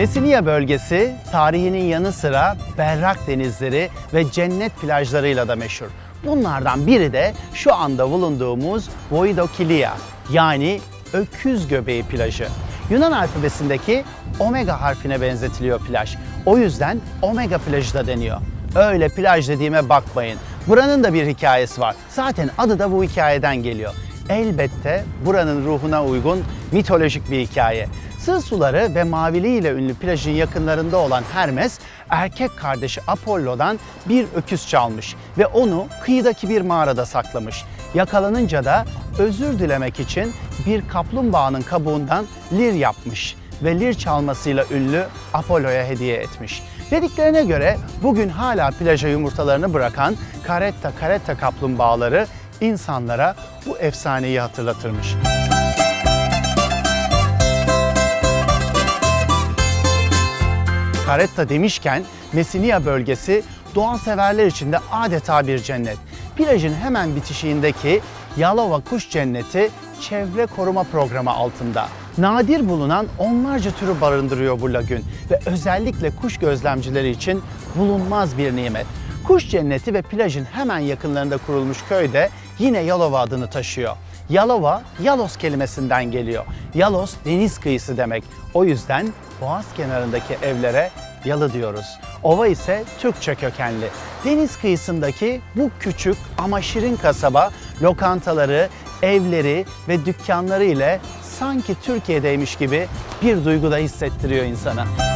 Mesinia bölgesi tarihinin yanı sıra berrak denizleri ve cennet plajlarıyla da meşhur. Bunlardan biri de şu anda bulunduğumuz Voidokilia yani öküz göbeği plajı. Yunan alfabesindeki omega harfine benzetiliyor plaj. O yüzden omega plajı da deniyor. Öyle plaj dediğime bakmayın. Buranın da bir hikayesi var. Zaten adı da bu hikayeden geliyor. Elbette buranın ruhuna uygun mitolojik bir hikaye. Sığ suları ve maviliğiyle ünlü plajın yakınlarında olan Hermes, erkek kardeşi Apollo'dan bir öküz çalmış ve onu kıyıdaki bir mağarada saklamış. Yakalanınca da özür dilemek için bir kaplumbağanın kabuğundan lir yapmış ve lir çalmasıyla ünlü Apollo'ya hediye etmiş. Dediklerine göre bugün hala plaja yumurtalarını bırakan karetta karetta kaplumbağaları insanlara bu efsaneyi hatırlatırmış. Caretta demişken Messinia bölgesi doğa severler için de adeta bir cennet. Plajın hemen bitişiğindeki Yalova Kuş Cenneti çevre koruma programı altında. Nadir bulunan onlarca türü barındırıyor bu lagün ve özellikle kuş gözlemcileri için bulunmaz bir nimet. Kuş Cenneti ve plajın hemen yakınlarında kurulmuş köy de yine Yalova adını taşıyor. Yalova, Yalos kelimesinden geliyor. Yalos deniz kıyısı demek. O yüzden boğaz kenarındaki evlere yalı diyoruz. Ova ise Türkçe kökenli. Deniz kıyısındaki bu küçük ama şirin kasaba lokantaları, evleri ve dükkanları ile sanki Türkiye'deymiş gibi bir duyguda hissettiriyor insana.